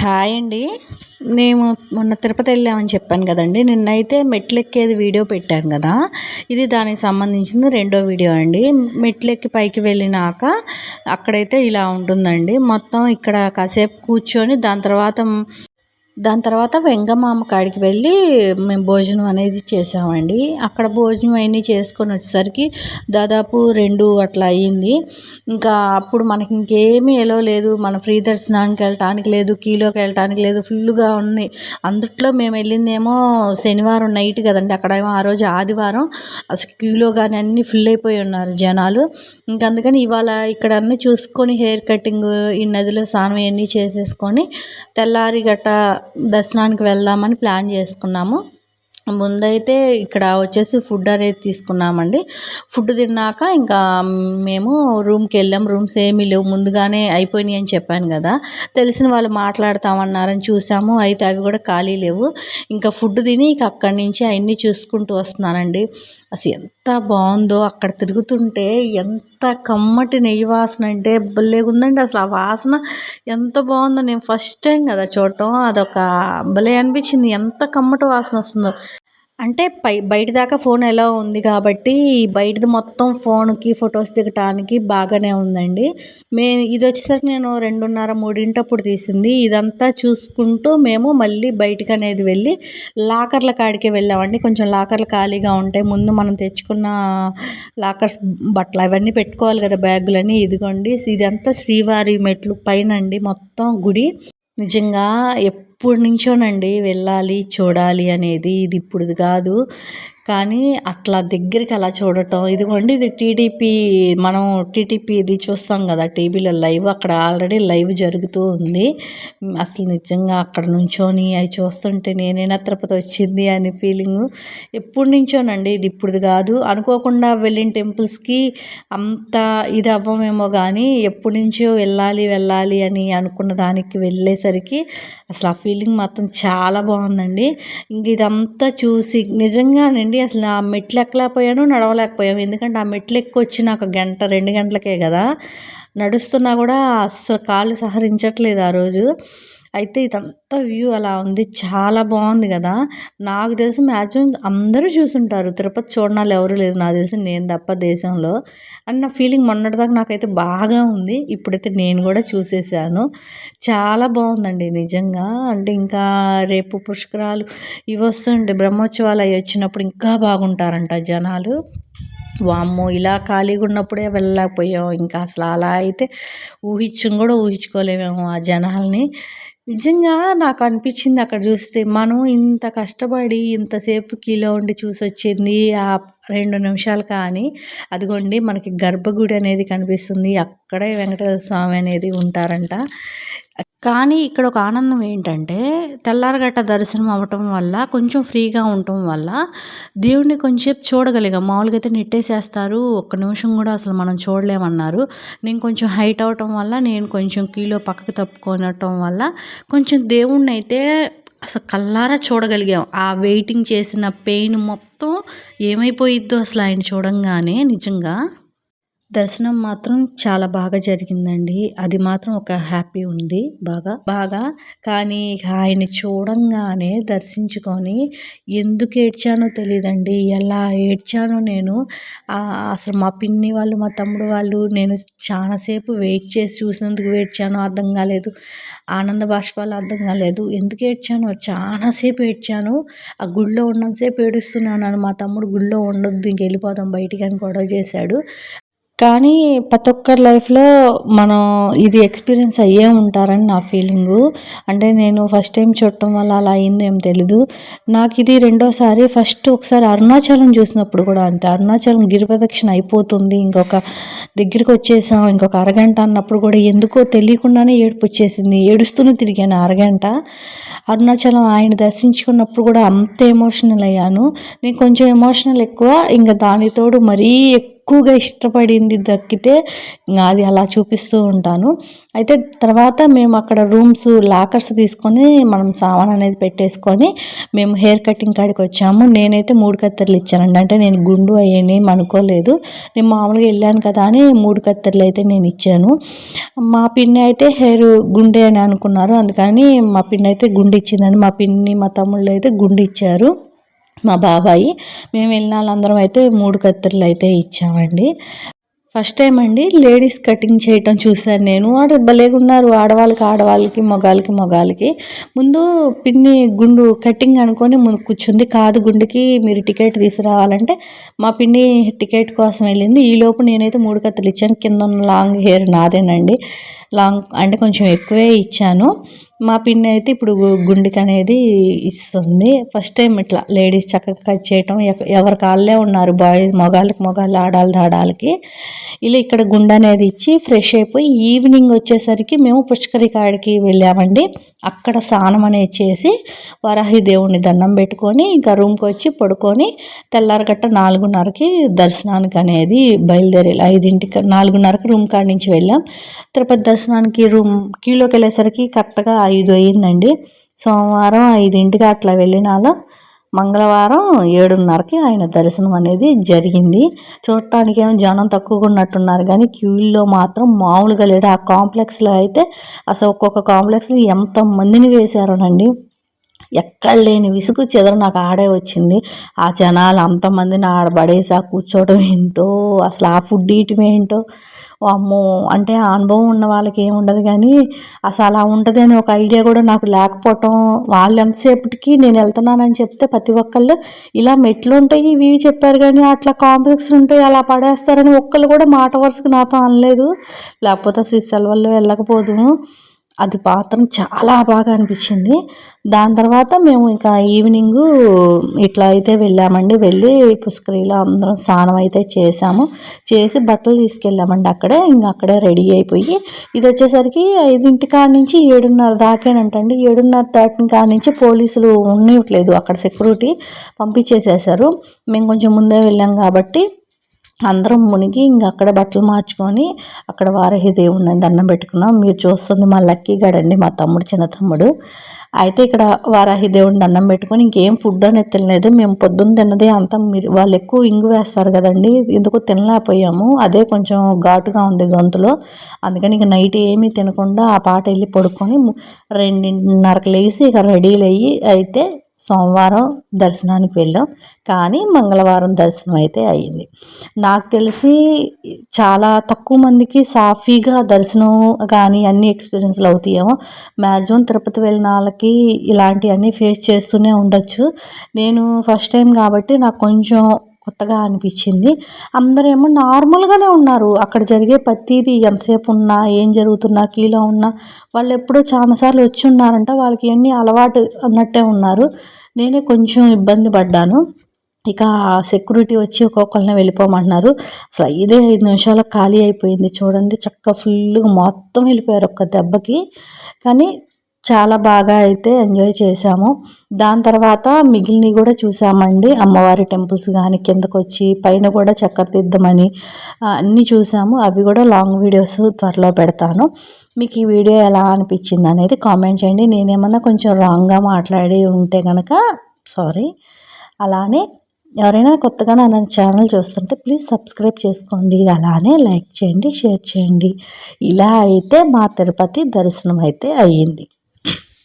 Hi అండి. మేము మొన్న తిరుపతి వెళ్ళామని చెప్పాను కదండి. నిన్నైతే మెట్లు ఎక్కేది వీడియో పెట్టాను కదా. ఇది దానికి సంబంధించింది రెండో వీడియో అండి. మెట్లెక్కి పైకి వెళ్ళినాక అక్కడైతే ఇలా ఉంటుందండి. మొత్తం ఇక్కడ కాసేపు కూర్చొని దాని తర్వాత దాని తర్వాత వెంగమామ కాడికి వెళ్ళి మేము భోజనం అనేది చేసామండి. అక్కడ భోజనం అవన్నీ చేసుకొని వచ్చేసరికి దాదాపు రెండు అట్లా అయ్యింది. ఇంకా అప్పుడు మనకి ఇంకేమీ ఎలో లేదు. మన ఫ్రీ దర్శనానికి వెళ్ళటానికి లేదు కీలోకి వెళ్ళటానికి లేదు ఫుల్గా ఉన్నాయి. అందుట్లో మేము వెళ్ళిందేమో శనివారం నైట్ కదండి. అక్కడ ఏమో ఆ రోజు ఆదివారం అసలు క్యూలో కానీ అన్నీ ఫుల్ అయిపోయి ఉన్నారు జనాలు. ఇంకా అందుకని ఇవాళ ఇక్కడ అన్నీ చూసుకొని హెయిర్ కటింగ్ ఈ నదిలో స్నానం ఇవన్నీ చేసేసుకొని తెల్లారి గట్ట దర్శనానికి వెళ్దామని ప్లాన్ చేసుకున్నాము. ముందైతే ఇక్కడ వచ్చేసి ఫుడ్ అనేది తీసుకున్నామండి. ఫుడ్ తిన్నాక ఇంకా మేము రూమ్కి వెళ్ళాం. రూమ్స్ ఏమీ లేవు. ముందుగానే అయిపోయినాయి అని చెప్పాను కదా. తెలిసిన వాళ్ళు మాట్లాడతామన్నారని చూసాము. అయితే అవి కూడా ఖాళీ లేవు. ఇంకా ఫుడ్ తిని ఇక అక్కడి నుంచి అవన్నీ చూసుకుంటూ వస్తున్నానండి. అసలు ఎంత బాగుందో అక్కడ తిరుగుతుంటే ఎంత కమ్మటి నెయ్యి వాసన అంటే భలేగుందండి అసలు ఆ వాసన ఎంత బాగుందో నేను ఫస్ట్ టైం కదా చూడటం. అదొక భలే అనిపించింది. ఎంత కమ్మటి వాసన వస్తుందో. అంటే పై బయట దాకా ఫోన్ ఎలా ఉంది కాబట్టి బయటది మొత్తం ఫోన్కి ఫొటోస్ దిగటానికి బాగానే ఉందండి. మే ఇది వచ్చేసరికి నేను రెండున్నర మూడింటప్పుడు తీసింది. ఇదంతా చూసుకుంటూ మేము మళ్ళీ బయటికి అనేది వెళ్ళి లాకర్ల కాడికే వెళ్ళామండి. కొంచెం లాకర్లు ఖాళీగా ఉంటాయి. ముందు మనం తెచ్చుకున్న లాకర్స్ బట్టలు అవన్నీ పెట్టుకోవాలి కదా బ్యాగులని ఇదిగోండి ఇదంతా శ్రీవారి మెట్లు పైన అండి మొత్తం గుడి. నిజంగా ఎప్పటి నుంచోనండి వెళ్ళాలి చూడాలి అనేది. ఇది ఇప్పుడు కాదు. కానీ అట్లా దగ్గరికి అలా చూడటం ఇదిగోండి ఇది టీడీపీ మనం టీడీపీ ఇది చూస్తాం కదా టీవీలో లైవ్ అక్కడ ఆల్రెడీ లైవ్ జరుగుతూ ఉంది. అసలు నిజంగా అక్కడ నుంచొని అవి చూస్తుంటే నేనైనా తిరుపతి వచ్చింది అనే ఫీలింగ్ ఎప్పటి నుంచోనండి. ఇది ఇప్పుడు కాదు. అనుకోకుండా వెళ్ళిన టెంపుల్స్కి అంత ఇది అవ్వమేమో కానీ ఎప్పటి నుంచో వెళ్ళాలి వెళ్ళాలి అని అనుకున్న దానికి వెళ్ళేసరికి అసలు ఆ ఫీలింగ్ మాత్రం చాలా బాగుందండి. ఇంక ఇదంతా చూసి నిజంగానండి అండి అసలు ఆ మెట్లు ఎక్కలేకపోయాను నడవలేకపోయాము ఎందుకంటే ఆ మెట్లు ఎక్కువ వచ్చి నాకు గంట రెండు గంటలకే కదా. నడుస్తున్నా కూడా అస్సలు కాళ్ళు సహరించట్లేదు ఆ రోజు. అయితే ఇదంతా వ్యూ అలా ఉంది. చాలా బాగుంది కదా. నాకు తెలిసి మ్యాక్సిమం అందరూ చూసుంటారు. తిరుపతి చూడనాలు ఎవరు లేదు నాకు తెలిసి నేను తప్ప దేశంలో. అన్న ఫీలింగ్ మొన్నటిదాకా నాకైతే బాగా ఉంది. ఇప్పుడైతే నేను కూడా చూసేసాను. చాలా బాగుందండి నిజంగా. అంటే ఇంకా రేపు పుష్కరాలు ఇవి వస్తుంటే బ్రహ్మోత్సవాలు అవి వచ్చినప్పుడు ఇంకా బాగుంటారంట జనాలు. వామ్మో ఇలా ఖాళీగా ఉన్నప్పుడే వెళ్ళలేకపోయాం. ఇంకా అసలు అలా అయితే ఊహించం కూడా ఊహించుకోలేమేమో ఆ జనాల్ని. నిజంగా నాకు అనిపించింది అక్కడ చూస్తే మనం ఇంత కష్టపడి ఇంతసేపు కీలో ఉండి చూసి వచ్చింది ఆ రెండు నిమిషాలు కానీ అదిగోండి మనకి గర్భగుడి అనేది కనిపిస్తుంది అక్కడే వెంకటేశ్వర స్వామి అనేది ఉంటారంట. కానీ ఇక్కడ ఒక ఆనందం ఏంటంటే తెల్లారగట్ట దర్శనం అవ్వటం వల్ల కొంచెం ఫ్రీగా ఉండటం వల్ల దేవుడిని కొంచెం చూడగలిగాం. మామూలుగా అయితే నెట్టేసేస్తారు ఒక్క నిమిషం కూడా అసలు మనం చూడలేమన్నారు. నేను కొంచెం హైట్ అవటం వల్ల నేను కొంచెం కీలో పక్కకు తప్పుకొనటం వల్ల కొంచెం దేవుణ్ణి అయితే అసలు కల్లారా చూడగలిగాం. ఆ వెయిటింగ్ చేసిన పెయిన్ మొత్తం ఏమైపోయిద్దో అసలు ఆయన చూడంగానే నిజంగా. దర్శనం మాత్రం చాలా బాగా జరిగిందండి. అది మాత్రం ఒక హ్యాపీ ఉంది బాగా. బాగా కానీ ఆయన చూడంగానే దర్శించుకొని ఎందుకు ఏడ్చానో తెలియదండి ఎలా ఏడ్చానో నేను అసలు మా పిన్ని వాళ్ళు మా తమ్ముడు వాళ్ళు నేను చాలాసేపు వెయిట్ చేసి చూసినందుకు ఏడ్చానో అర్థం కాలేదు. ఆనంద బాష్పాలు అర్థం కాలేదు. ఎందుకు ఏడ్చానో చాలాసేపు ఏడ్చాను. ఆ గుళ్ళో ఉన్నంతసేపు ఏడుస్తున్నాను మా తమ్ముడు గుళ్ళో ఉండొద్దు ఇంక వెళ్ళిపోదాం బయటికి అని గొడవ చేశాడు. కానీ ప్రతి ఒక్కరి లైఫ్లో మనం ఇది ఎక్స్పీరియన్స్ అయ్యే ఉంటారని నా ఫీలింగు. అంటే నేను ఫస్ట్ టైం చూడటం వల్ల అలా అయిందేం ఏం తెలీదు. నాకు ఇది రెండోసారి ఫస్ట్ ఒకసారి అరుణాచలం చూసినప్పుడు కూడా అంతే. అరుణాచలం గిరిప్రదక్షిణ అయిపోతుంది. ఇంకొక దగ్గరికి వచ్చేసాం. ఇంకొక అరగంట అన్నప్పుడు కూడా ఎందుకో తెలియకుండానే ఏడుపు వచ్చేసింది. ఏడుస్తూనే తిరిగాను అరగంట. అరుణాచలం ఆయన దర్శించుకున్నప్పుడు కూడా అంత ఎమోషనల్ అయ్యాను. నేను కొంచెం ఎమోషనల్ ఎక్కువ. ఇంకా దానితోడు మరీ ఎక్కువగా ఇష్టపడింది దక్కితే అది అలా చూపిస్తూ ఉంటాను. అయితే తర్వాత మేము అక్కడ రూమ్స్ లాకర్స్ తీసుకొని మనం సామాన్ అనేది పెట్టేసుకొని మేము హెయిర్ కటింగ్ కాడికి వచ్చాము. నేనైతే మూడు కత్తెరలు ఇచ్చానండి. అంటే నేను గుండు అయ్యని అనుకోలేదు. నేను మామూలుగా వెళ్ళాను కదా అని మూడు కత్తెరలు అయితే నేను ఇచ్చాను. మా పిన్ని అయితే హెయిర్ గుండె అని అనుకున్నారు. అందుకని మా పిన్ని అయితే గుండు ఇచ్చిందండి. మా పిన్ని మా తమ్ముళ్ళు అయితే గుండు ఇచ్చారు. మా బాబాయి. మేము వెళ్ళిన వాళ్ళందరం అయితే మూడు కత్తెరలు అయితే ఇచ్చామండి. ఫస్ట్ టైం అండి లేడీస్ కటింగ్ చేయటం చూశాను నేను. వాడు భలేగున్నారు ఆడవాళ్ళకి ఆడవాళ్ళకి మగాళ్ళకి మగాళ్ళకి. ముందు పిన్ని గుండు కటింగ్ అనుకొని ముందు కూర్చుంది. కాదు గుండుకి మీరు టికెట్ తీసుకురావాలంటే మా పిన్ని టికెట్ కోసం వెళ్ళింది. ఈలోపు నేనైతే మూడు కత్తులు ఇచ్చాను. కింద ఉన్న లాంగ్ హెయిర్ నాదేనండి. లాంగ్ అంటే కొంచెం ఎక్కువే ఇచ్చాను. మా పిన్ని అయితే ఇప్పుడు గుండెకి అనేది ఇస్తుంది. ఫస్ట్ టైం ఇట్లా లేడీస్ చక్కగా కట్ చేయటం ఎవరి కాళ్ళే ఉన్నారు బాయ్స్ మొగాళ్ళకి మొగాళ్ళు ఆడాలి ఆడాలకి ఇలా ఇక్కడ గుండె అనేది ఇచ్చి ఫ్రెష్ అయిపోయి ఈవినింగ్ వచ్చేసరికి మేము పుష్కరి కాడికి వెళ్ళామండి. అక్కడ స్నానం అనేది చేసి వరాహి దేవుడిని దండం పెట్టుకొని ఇంకా రూమ్కి వచ్చి పడుకొని తెల్లారగట్ట నాలుగున్నరకి దర్శనానికి అనేది బయలుదేరి ఐదింటికి నాలుగున్నరకి రూమ్ కాడి నుంచి వెళ్ళాం. తిరుపతి దర్శనానికి రూమ్ క్యూలోకి వెళ్ళేసరికి కరెక్ట్గా ఐదు అయ్యిందండి. సోమవారం ఐదింటికి అట్లా వెళ్ళినాలో. మంగళవారం ఏడున్నరకి ఆయన దర్శనం అనేది జరిగింది. చూడటానికి ఏమో జనం తక్కువగా ఉన్నట్టున్నారు కానీ క్యూల్లో మాత్రం మామూలుగా లేడు. ఆ కాంప్లెక్స్లో అయితే అసలు ఒక్కొక్క కాంప్లెక్స్లో ఎంతమందిని వేశారోనండి. ఎక్కడ లేని విసుగు చెదరు నాకు ఆడే వచ్చింది. ఆ జనాలు అంతమందిని ఆడబడేసి ఆ కూర్చోవడం ఏంటో అసలు ఆ ఫుడ్ ఇయటం ఏంటో? అమ్మో! అంటే ఆ అనుభవం ఉన్న వాళ్ళకి ఏముండదు కానీ అసలు అలా ఉంటుంది అని ఒక ఐడియా కూడా నాకు లేకపోవటం వాళ్ళు ఎంతసేపటికి నేను వెళ్తున్నానని చెప్తే ప్రతి ఒక్కళ్ళు ఇలా మెట్లు ఉంటాయి ఇవి చెప్పారు కానీ అట్లా కాంప్లెక్స్ ఉంటాయి అలా పడేస్తారని ఒక్కళ్ళు కూడా మాట వరుసకు నాతో అనలేదు. లేకపోతే అసలు వల్ల వెళ్ళకపోదుము అది మాత్రం చాలా బాగా అనిపించింది. దాని తర్వాత మేము ఇంకా ఈవినింగ్ ఇట్లా అయితే వెళ్ళామండి. వెళ్ళి పుష్కరిలో అందరం స్నానం అయితే చేసాము చేసి బట్టలు తీసుకెళ్ళామండి అక్కడే. ఇంకా అక్కడే రెడీ అయిపోయి ఇది వచ్చేసరికి ఐదింటి కాడ నుంచి ఏడున్నర దాకేనంటండి. ఏడున్నర దాటిన కాడ నుంచి పోలీసులు ఉండట్లేదు అక్కడ సెక్యూరిటీ పంపించేసేసారు మేము కొంచెం ముందే వెళ్ళాం కాబట్టి అందరం మునిగి ఇంక అక్కడ బట్టలు మార్చుకొని అక్కడ వారహి దేవుడిని దండం పెట్టుకున్నాం. మీరు చూస్తుంది మా లక్కీ గడండి మా తమ్ముడు చిన్న తమ్ముడు. అయితే ఇక్కడ వారాహి దేవుడిని దండం పెట్టుకొని ఇంకేం ఫుడ్ అనేది తినలేదు. మేము పొద్దున్న తిన్నదే అంతా మీరు వాళ్ళు ఎక్కువ ఇంగు వేస్తారు కదండి. ఎందుకు తినలేకపోయాము. అదే కొంచెం ఘాటుగా ఉంది గొంతులో. అందుకని ఇక నైట్ ఏమీ తినకుండా ఆ పాట వెళ్ళి పడుకొని రెండున్నరకు లేచి ఇక రెడీలు అయ్యి అయితే సోమవారం దర్శనానికి వెళ్ళాం. కానీ మంగళవారం దర్శనం అయితే అయ్యింది నాకు తెలిసి చాలా తక్కువ మందికి సాఫీగా దర్శనం కానీ అన్ని ఎక్స్పీరియన్స్లు అవుతాయేమో. మ్యాక్సిమం తిరుపతి వెళ్ళిన వాళ్ళకి ఇలాంటివన్నీ ఫేస్ చేస్తూనే ఉండొచ్చు. నేను ఫస్ట్ టైం కాబట్టి నాకు కొంచెం కొత్తగా అనిపించింది. అందరేమో నార్మల్గానే ఉన్నారు. అక్కడ జరిగే ప్రతిదీ ఎంతసేపు ఉన్నా ఏం జరుగుతున్నా కీలో ఉన్నా వాళ్ళు ఎప్పుడో చాలాసార్లు వచ్చి ఉన్నారంట. వాళ్ళకి ఎన్ని అలవాటు అన్నట్టే ఉన్నారు. నేనే కొంచెం ఇబ్బంది పడ్డాను. ఇక సెక్యూరిటీ వచ్చి ఒక్కొక్కరిని వెళ్ళిపోమంటున్నారు. అసలు ఐదే ఐదు నిమిషాలకు ఖాళీ అయిపోయింది. చూడండి చక్క ఫుల్గా మొత్తం వెళ్ళిపోయారు ఒక్క దెబ్బకి. కానీ చాలా బాగా అయితే ఎంజాయ్ చేసాము దాని తర్వాత మిగిలినవి కూడా చూసామండి. అమ్మవారి టెంపుల్స్ కానీ కిందకు వచ్చి పైన కూడా చక్కర అన్నీ చూసాము. అవి కూడా లాంగ్ వీడియోస్ త్వరలో పెడతాను. మీకు ఈ వీడియో ఎలా అనిపించింది అనేది కామెంట్ చేయండి. నేనేమన్నా కొంచెం రాంగ్గా మాట్లాడి ఉంటే కనుక సారీ అలానే ఎవరైనా కొత్తగా నా ఛానల్ చూస్తుంటే ప్లీజ్ సబ్స్క్రైబ్ చేసుకోండి. అలానే లైక్ చేయండి షేర్ చేయండి. ఇలా అయితే మా తిరుపతి దర్శనం అయితే అయ్యింది.